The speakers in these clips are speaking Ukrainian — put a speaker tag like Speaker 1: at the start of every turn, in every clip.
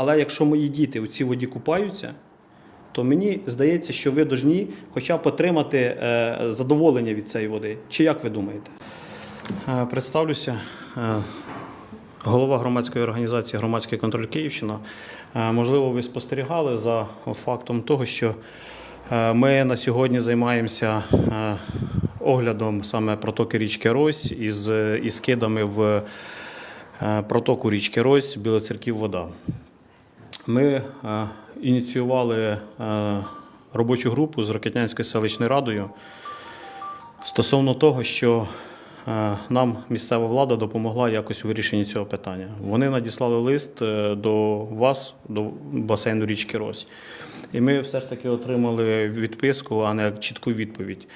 Speaker 1: Але якщо мої діти у цій воді купаються, то мені здається, що ви повинні хоча б отримати е, задоволення від цієї води. Чи як ви думаєте? Е, Представлюся. Е, Голова громадської організації Громадський контроль Київщина. Можливо, ви спостерігали за фактом того, що ми на сьогодні займаємося оглядом саме протоки річки Рось із, із скидами в протоку річки Рось Білоцерків вода. Ми е, ініціювали е, робочу групу з Рокетнянською селищною радою стосовно того, що е, нам місцева влада допомогла якось у вирішенні цього питання. Вони надіслали лист до вас, до басейну річки Рось. І ми все ж таки отримали відписку, а не чітку відповідь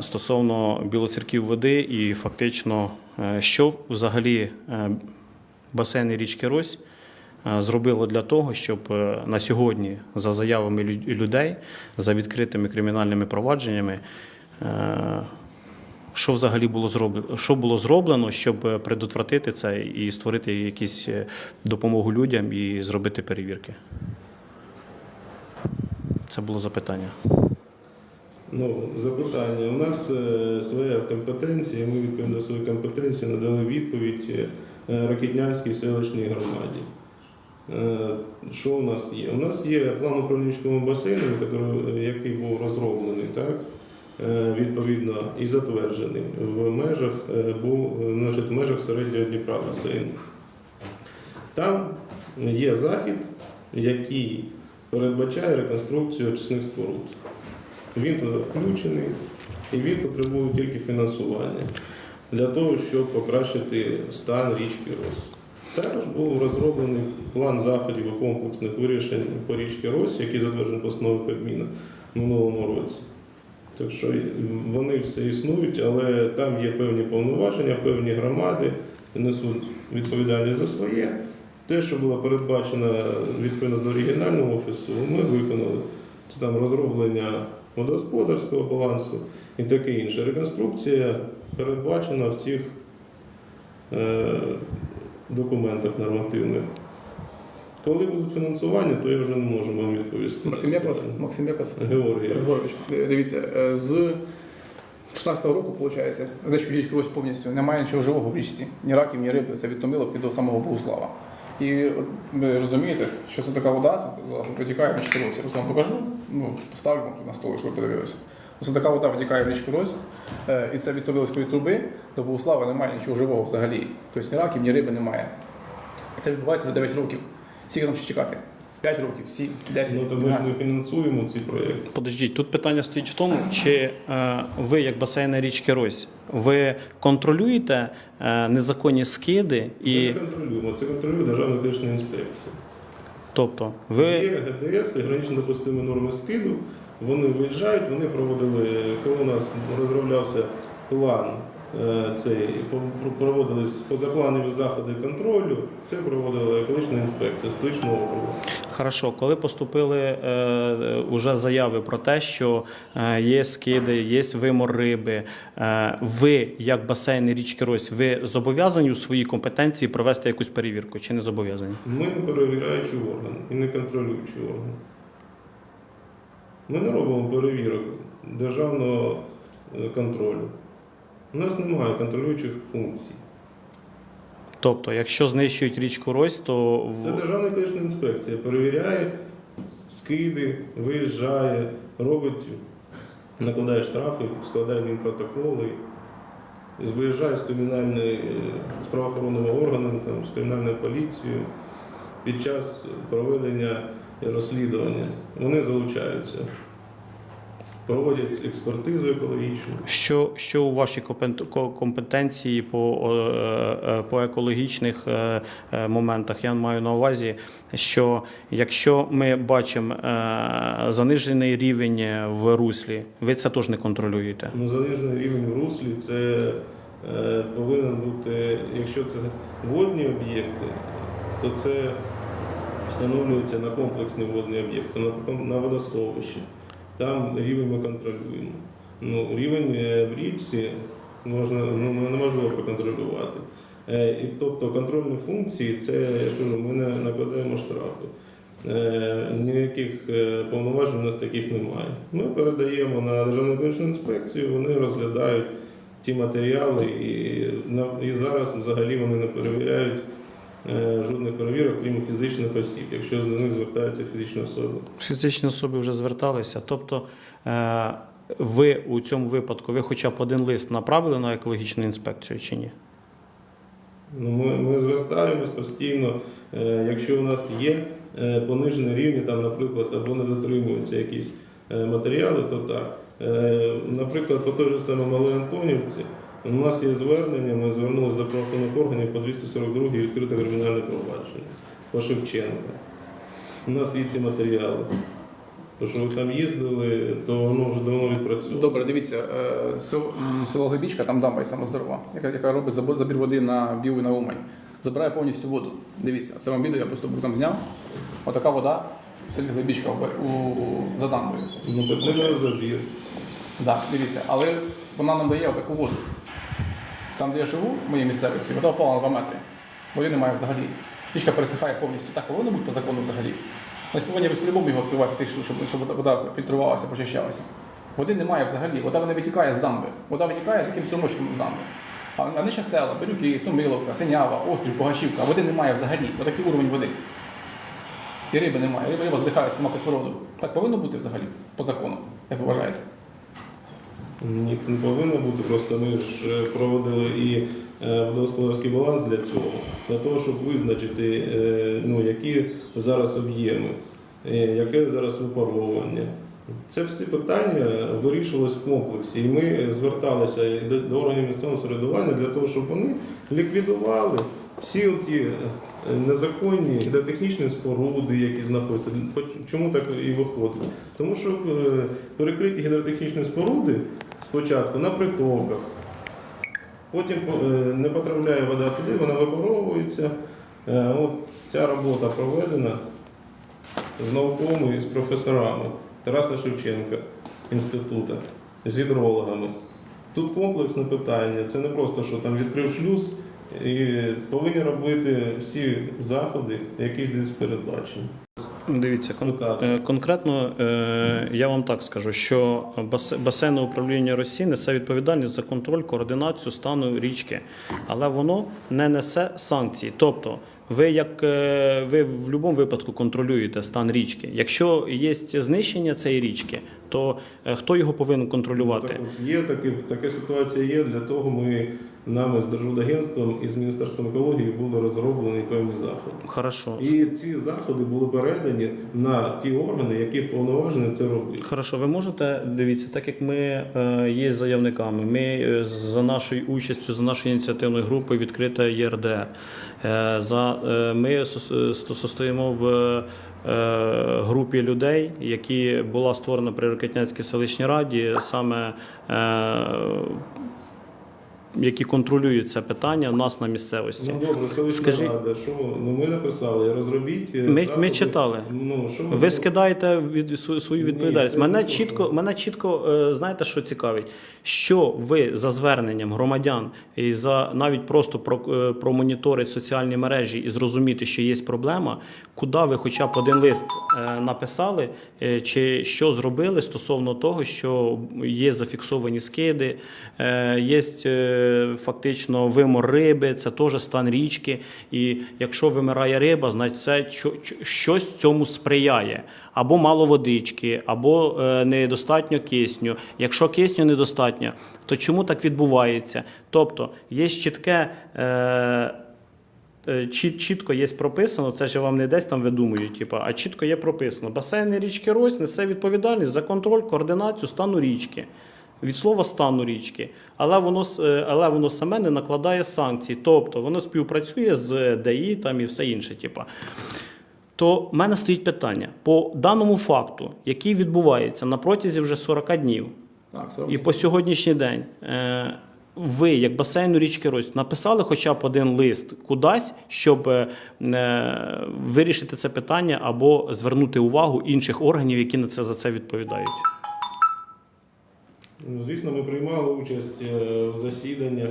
Speaker 1: стосовно білоцерків води і фактично, що взагалі басейни річки Рось зробило для того, щоб е, на сьогодні, за заявами людей, за відкритими кримінальними провадженнями, е, що взагалі було зроблено, що було зроблено, щоб е, предотвратити це і створити якісь е, допомогу людям і зробити перевірки. Це було запитання.
Speaker 2: Ну, запитання. У нас е, своя компетенція, ми відповідно своєї компетенції надали відповідь е, селищній громаді. Е, Що у нас є? У нас є план управлінського басейну, який- був розроблений, так? е, відповідно, і затверджений в межах, е, був, значить, в межах середнього Дніпра басейну. Там є захід, який передбачає реконструкцію очисних споруд. Він туди включений і він потребує тільки фінансування для того, щоб покращити стан річки Рос. Також був розроблений план заходів і комплексних вирішень по річці Рос, який затверджений постановою Кабміна минулому році. Так що вони все існують, але там є певні повноваження, певні громади несуть відповідальність за своє. Те, що було передбачено відповідно до оригінального офісу, ми виконали. Це там розроблення водогосподарського балансу і таке інше. Реконструкція передбачена в цих е, документах нормативних. Коли будуть фінансування, то я вже не можу вам відповісти.
Speaker 3: Максим Якос, Максим Якос
Speaker 2: Георгій.
Speaker 3: Григорович, дивіться, е, з 16-го року, виходить, значить річку Рось повністю немає нічого живого в річці. Ні раків, ні риби, це від Томилок до самого Богуслава. І от ви розумієте, що це така вода, це власне протікає в річку Рось. Я вам покажу, ну, поставлю на столик, щоб ви подивилися. Це така вода витікає в річку Рось, е, і це від Томилської труби до Богуслава немає нічого живого взагалі. Тобто ні раків, ні риби немає. І це відбувається за 9 років. Скільки нам ще чекати? 5 років, 7, 10,
Speaker 2: Ну, то ми ж не фінансуємо ці проєкти.
Speaker 1: Подождіть, тут питання стоїть в тому, чи е, ви, як басейна річки Рось, ви контролюєте е, незаконні скиди
Speaker 2: Ми
Speaker 1: і
Speaker 2: не контролюємо. Це контролює Державна технічна інспекція.
Speaker 1: тобто ви
Speaker 2: Є ГДС і гранично допустимі норми скиду. Вони виїжджають, вони проводили, коли у нас розроблявся план, е, цей, проводились позапланові заходи контролю, це проводила екологічна інспекція столичного округу.
Speaker 1: Хорошо, коли поступили е, уже заяви про те, що е, є скиди, є вимор риби, е, ви, як басейн річки Рось, ви зобов'язані у своїй компетенції провести якусь перевірку чи не зобов'язані?
Speaker 2: Ми не перевіряючий орган і не контролюючий орган. Ми не робимо перевірок державного е, контролю. У нас немає контролюючих функцій.
Speaker 1: Тобто, якщо знищують річку Рось, то
Speaker 2: Це Державна екологічна інспекція перевіряє скиди, виїжджає, робить, накладає штрафи, складає адмінпротоколи, виїжджає з кримінальної з правоохоронного органу, там, з кримінальною поліцією під час проведення розслідування. Вони залучаються, проводять експертизу екологічну.
Speaker 1: Що, що у вашій компетенції по, е, е, по екологічних е, моментах? Я маю на увазі, що якщо ми бачимо занижений рівень в руслі, ви це теж не контролюєте.
Speaker 2: Ну, занижений рівень в руслі це повинен бути, якщо це водні об'єкти, то це встановлюється на комплексний водний об'єкт, на, водосховищі. Там рівень ми контролюємо. Ну, рівень е, в річці можна, ну, неможливо проконтролювати. Е, І, тобто контрольні функції це я кажу, ми не накладаємо штрафи. Е, Ніяких повноважень у нас таких немає. Ми передаємо на Державну екологічну інспекцію, вони розглядають ті матеріали, і, і зараз взагалі вони не перевіряють жодних перевірок, крім фізичних осіб, якщо до них звертаються фізичні особи.
Speaker 1: Фізичні особи вже зверталися. Тобто е, ви у цьому випадку ви хоча б один лист направили на екологічну інспекцію чи ні?
Speaker 2: Ну, ми, ми звертаємось постійно, е, якщо у нас є е, понижені рівні, там, наприклад, або не дотримуються якісь е, матеріали, то так. Е, наприклад, по той же самому Малій Антонівці у нас є звернення, ми звернулися до правоохоронних органів по 242 відкрите кримінальне провадження по Шевченка. У нас є ці матеріали. То, що ви там їздили, то воно вже давно відпрацьовано.
Speaker 3: Добре, дивіться, е, село, м, Глибічка, там дамба і самоздорова, яка, яка робить забір води на Білу і на Умань. Забирає повністю воду. Дивіться, це вам відео, я просто був там зняв. Отака вода в селі Глибічка у, за дамбою.
Speaker 2: Ну, так не забір.
Speaker 3: Да, дивіться, але вона нам дає отаку воду. Там, де я живу, в моїй місцевості, вода впала на 2 метри. Води немає взагалі. Річка пересихає повністю. Так повинно бути по закону взагалі. Значить, повинні по-любому його відкривати, щоб, щоб вода- фільтрувалася, прочищалася. Води немає взагалі, вода не витікає з дамби. Вода витікає таким струмочком з дамби. А нижче села, Бирюки, Томиловка, Синява, Острів, Погашівка, води немає взагалі. Отакий уровень води. І риби немає. Риба, риба задихає з кислороду. Так повинно бути взагалі по закону, як ви вважаєте?
Speaker 2: Ні, не повинно бути. Просто ми ж е, проводили і е, водогосподарський баланс для цього, для того, щоб визначити, е, ну, які зараз об'єми, яке зараз випаровування. Це всі питання вирішувалися в комплексі, і ми зверталися до, органів місцевого самоврядування для того, щоб вони ліквідували всі ті незаконні гідротехнічні споруди, які знаходяться. Чому так і виходить? Тому що перекриті гідротехнічні споруди спочатку на притоках, потім е, не потрапляє вода туди, вона випаровується. Е, От ця робота проведена з науками і з професорами Тараса Шевченка інституту, з гідрологами. Тут комплексне питання. Це не просто, що там відкрив шлюз і повинні робити всі заходи, які десь передбачені.
Speaker 1: Дивіться, кон- е, конкретно е, я вам так скажу, що бас- басейне управління Росії несе відповідальність за контроль, координацію стану річки, але воно не несе санкцій. Тобто, ви як е, ви в будь-якому випадку контролюєте стан річки. Якщо є знищення цієї річки, то е, хто його повинен контролювати?
Speaker 2: Так Є такі, така ситуація є. Для того ми нами з Держводагентством і з Міністерством екології були розроблені певні заходи.
Speaker 1: Хорошо.
Speaker 2: І ці заходи були передані на ті органи, які повноважені це робити.
Speaker 1: Хорошо, ви можете дивіться, так як ми е, є заявниками, ми за нашою участю, за нашою ініціативною групою відкрита ЄРДР. Е, за, е, ми сос- состоїмо в е, групі людей, які була створена при Рокетнянській селищній раді, саме е, які контролюють це питання у нас на місцевості.
Speaker 2: Ну добре, селищна
Speaker 1: Скажіть-
Speaker 2: рада, що ну ми написали, розробіть. е,
Speaker 1: Ми- ми
Speaker 2: заходи.
Speaker 1: читали.
Speaker 2: Ну що
Speaker 1: Ви скидаєте від свою- свою
Speaker 2: Ні,
Speaker 1: відповідальність.
Speaker 2: це
Speaker 1: Мене
Speaker 2: не
Speaker 1: чітко, мене чітко е, знаєте, що цікавить, що ви за зверненням громадян і за навіть просто про, е, промоніторити соціальні мережі і зрозуміти, що є проблема, куди ви хоча б один лист е, написали, е, чи що зробили стосовно того, що є зафіксовані скиди, е, є е, фактично вимор риби, це теж стан річки. І якщо вимирає риба, значить це щось цьому сприяє. Або мало водички, або е, недостатньо кисню. Якщо кисню недостатньо, то чому так відбувається? Тобто є чітке. Е, е, чіт- чітко є прописано, це ж я вам не десь там видумую, типу, а чітко є прописано. Басейни річки Рось несе відповідальність за контроль, координацію стану річки. Від слова стану річки, але воно, е, але воно саме не накладає санкцій, тобто воно співпрацює з ДАІ там і все інше. Типу. То в мене стоїть питання по даному факту, який відбувається на протязі вже 40 днів,
Speaker 3: Так, все
Speaker 1: і по сьогоднішній день е, ви, як басейну річки Рось, написали хоча б один лист кудись, щоб е, е, вирішити це питання або звернути увагу інших органів, які на це за це відповідають.
Speaker 2: Ну, Звісно, ми приймали участь е, в засіданнях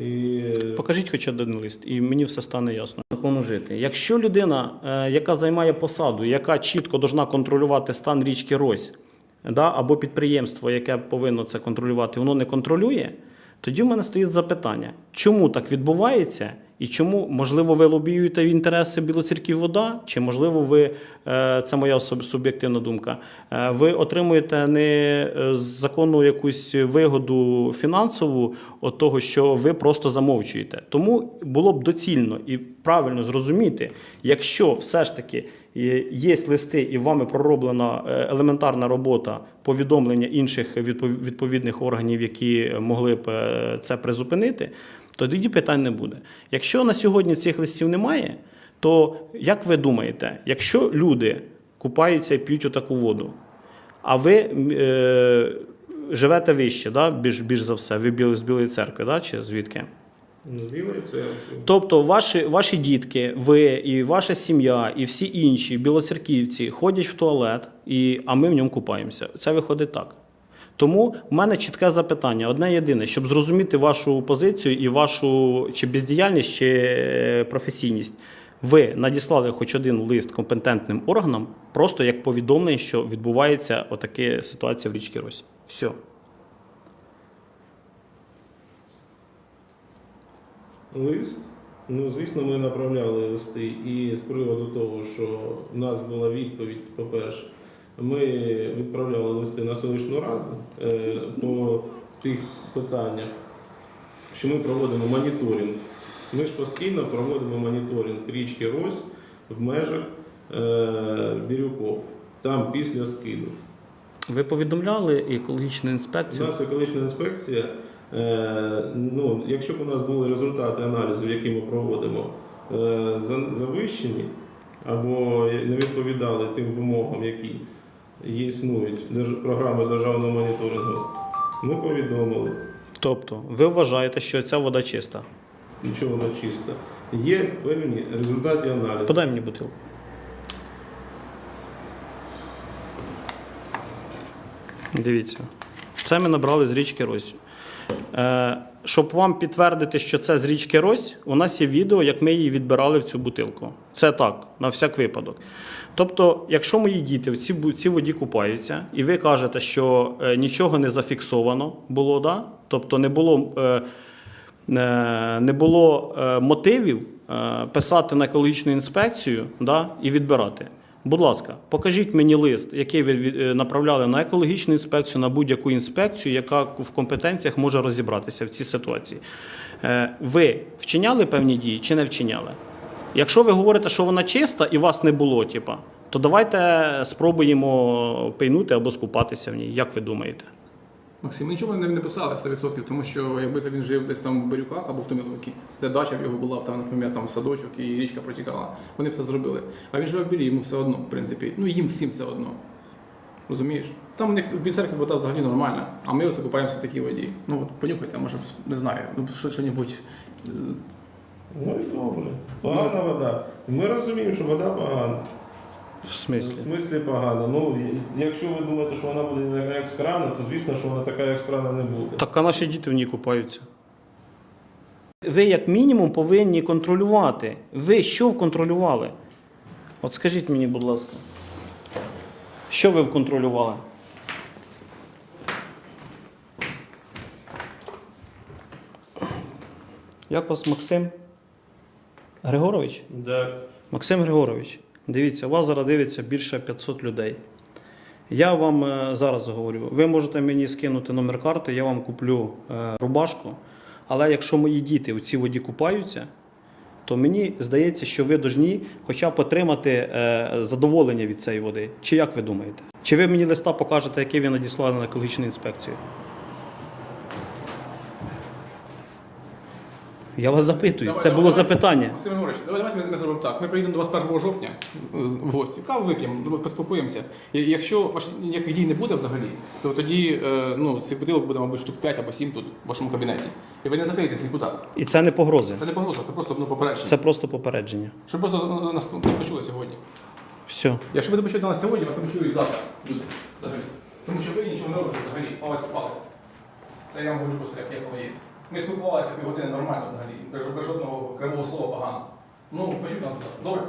Speaker 2: І е,
Speaker 1: Покажіть хоч один лист, і мені все стане ясно. Закону жити. Якщо людина, е, яка займає посаду, яка чітко должна контролювати стан річки Рось, да, або підприємство, яке повинно це контролювати, воно не контролює, тоді в мене стоїть запитання, чому так відбувається, і чому, можливо, ви лобіюєте інтереси Білоцерків вода, чи можливо, ви е, це моя суб'єктивна думка. е, Ви отримуєте не е, законну якусь вигоду фінансову від того, що ви просто замовчуєте. Тому було б доцільно і правильно зрозуміти, якщо все ж таки є листи і вами пророблена елементарна робота повідомлення інших відповідних органів, які могли б це призупинити, тоді питань не буде. Якщо на сьогодні цих листів немає, то як ви думаєте, якщо люди купаються і п'ють отаку воду, а ви е, живете вище, да? більш, більш за все, ви біли- з Білої церкви, да? чи звідки?
Speaker 2: ну.
Speaker 1: Тобто ваші, ваші дітки, ви і ваша сім'я, і всі інші білоцерківці ходять в туалет, і, а ми в ньому купаємося. Це виходить так. Тому в мене чітке запитання: одне єдине, щоб зрозуміти вашу позицію і вашу чи бездіяльність, чи е, професійність. Ви надіслали хоч один лист компетентним органам, просто як повідомлення, що відбувається отака ситуація в річці Рось. Все.
Speaker 2: Лист. Ну, звісно, ми направляли листи. І з приводу того, що в нас була відповідь, по-перше, ми відправляли листи на селищну раду е, по тих питаннях, що ми проводимо моніторинг. Ми ж постійно проводимо моніторинг річки Рось в межах е, Бірюков, там після скиду.
Speaker 1: Ви повідомляли екологічну інспекцію?
Speaker 2: У нас екологічна інспекція. Е, ну, якщо б у нас були результати аналізів, які ми проводимо, завищені або не відповідали тим вимогам, які існують програми державного моніторингу, ми повідомили,
Speaker 1: Тобто, ви вважаєте, що ця вода чиста?
Speaker 2: нічого вона чиста. Є певні результати аналізу.
Speaker 1: Подай мені бутилку. Дивіться. Це ми набрали з річки Рось. Е, щоб вам підтвердити, що це з річки Рось, у нас є відео, як ми її відбирали в цю бутилку. Це так, на всяк випадок. Тобто, якщо мої діти в цій, цій воді купаються, і ви кажете, що е, нічого не зафіксовано було, да? тобто не було. Е, е, не було мотивів писати на екологічну інспекцію да, і відбирати. Будь ласка, покажіть мені лист, який ви е, направляли на екологічну інспекцію, на будь-яку інспекцію, яка в компетенціях може розібратися в цій ситуації. Е, Ви вчиняли певні дії чи не вчиняли? Якщо ви говорите, що вона чиста і вас не було, типа, то давайте спробуємо пийнути або скупатися в ній. Як ви думаєте?
Speaker 3: Максим, нічого не не писали 100%, тому що якби це він жив десь там в Барюках або в Томіловці, де дача в його була, там, наприклад, там садочок і річка протікала, вони все зробили. А він живе в білі, йому все одно, в принципі. Ну їм всім все одно. Розумієш? Там у них в Бісерках вода взагалі нормальна, а ми ось купаємося в такій воді. Ну от понюхайте, може, не знаю, ну що- що-небудь. е,
Speaker 2: Ну і добре. Погана вода. Ми розуміємо, що вода погана.
Speaker 1: В
Speaker 2: В
Speaker 1: смислі?
Speaker 2: смислі погана. Ну, якщо ви думаєте, що вона буде як з то звісно, що вона така як з не буде.
Speaker 1: Так а наші діти в ній купаються. Ви, як мінімум, повинні контролювати. Ви що контролювали? От скажіть мені, будь ласка, що ви контролювали? Як вас Максим Григорович?
Speaker 2: Так.
Speaker 1: Максим Григорович, дивіться, вас зараз дивиться більше 500 людей. Я вам е, зараз говорю, ви можете мені скинути номер карти, я вам куплю е, рубашку. Але якщо мої діти у цій воді купаються, то мені здається, що ви повинні хоча б отримати е, задоволення від цієї води. Чи як ви думаєте? Чи ви мені листа покажете, який ви надіслали на екологічну інспекцію? Я вас запитую,
Speaker 3: Давай,
Speaker 1: це
Speaker 3: давай,
Speaker 1: було
Speaker 3: давай.
Speaker 1: запитання.
Speaker 3: Максим Григорович, давай- давайте ми, ми зробимо так. Ми приїдемо до вас 1 жовтня е, в гості. Каву вип'ємо, ну, поспілкуємося. І Якщо ваш ніяких дій не буде взагалі, то тоді е, ну, цих бутилок буде, мабуть, штук 5 або 7 тут, в вашому кабінеті. І ви не закриєтесь нікуди.
Speaker 1: І це не погрози,
Speaker 3: Це не погроза, це просто ну, попередження.
Speaker 1: це просто попередження.
Speaker 3: Щоб просто ну, нас почули сьогодні.
Speaker 1: Все.
Speaker 3: Якщо ви не почуєте нас сьогодні, вас не почують завтра люди взагалі. Тому що ви нічого не робите взагалі, палець в палець. Це я вам говорю просто як є коли є. Ми спілкувалися півгодини нормально взагалі, без, жодного кривого слова погано. Ну, почуть нас, будь ласка, добре?